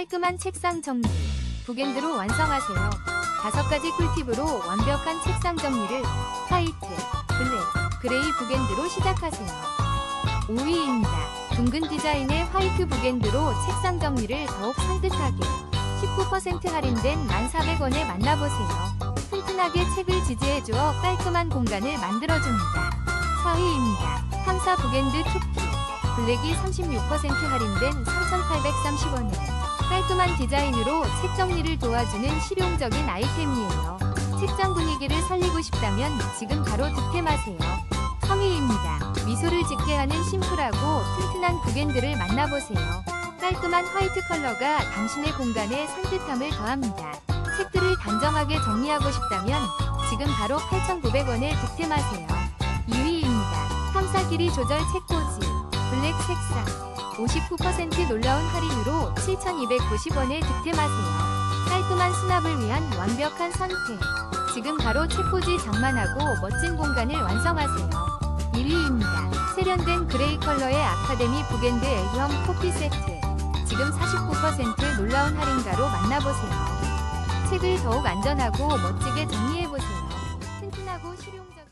깔끔한 책상 정리. 북엔드로 완성하세요. 다섯 가지 꿀팁으로 완벽한 책상 정리를 화이트, 블랙, 그레이 북엔드로 시작하세요. 5위입니다. 둥근 디자인의 화이트 북엔드로 책상 정리를 더욱 산뜻하게 19% 할인된 1,400원에 만나보세요. 튼튼하게 책을 지지해주어 깔끔한 공간을 만들어줍니다. 4위입니다. 탐사 북엔드 투피 블랙이 36% 할인된 3,830원에 깔끔한 디자인으로 책 정리를 도와주는 실용적인 아이템이에요. 책장 분위기를 살리고 싶다면 지금 바로 득템하세요. 3위입니다. 미소를 짓게 하는 심플하고 튼튼한 북엔드를 만나보세요. 깔끔한 화이트 컬러가 당신의 공간에 산뜻함을 더합니다. 책들을 단정하게 정리하고 싶다면 지금 바로 8,900원에 득템하세요. 2위입니다. 탐사 길이 조절 책꽂이 블랙 색상 59% 놀라운 할인으로 7,290원에 득템하세요. 깔끔한 수납을 위한 완벽한 선택. 지금 바로 책꽂이 장만하고 멋진 공간을 완성하세요. 1위입니다. 세련된 그레이 컬러의 아카데미 북엔드 L형 커피 세트. 지금 49% 놀라운 할인가로 만나보세요. 책을 더욱 안전하고 멋지게 정리해보세요. 튼튼하고 실용적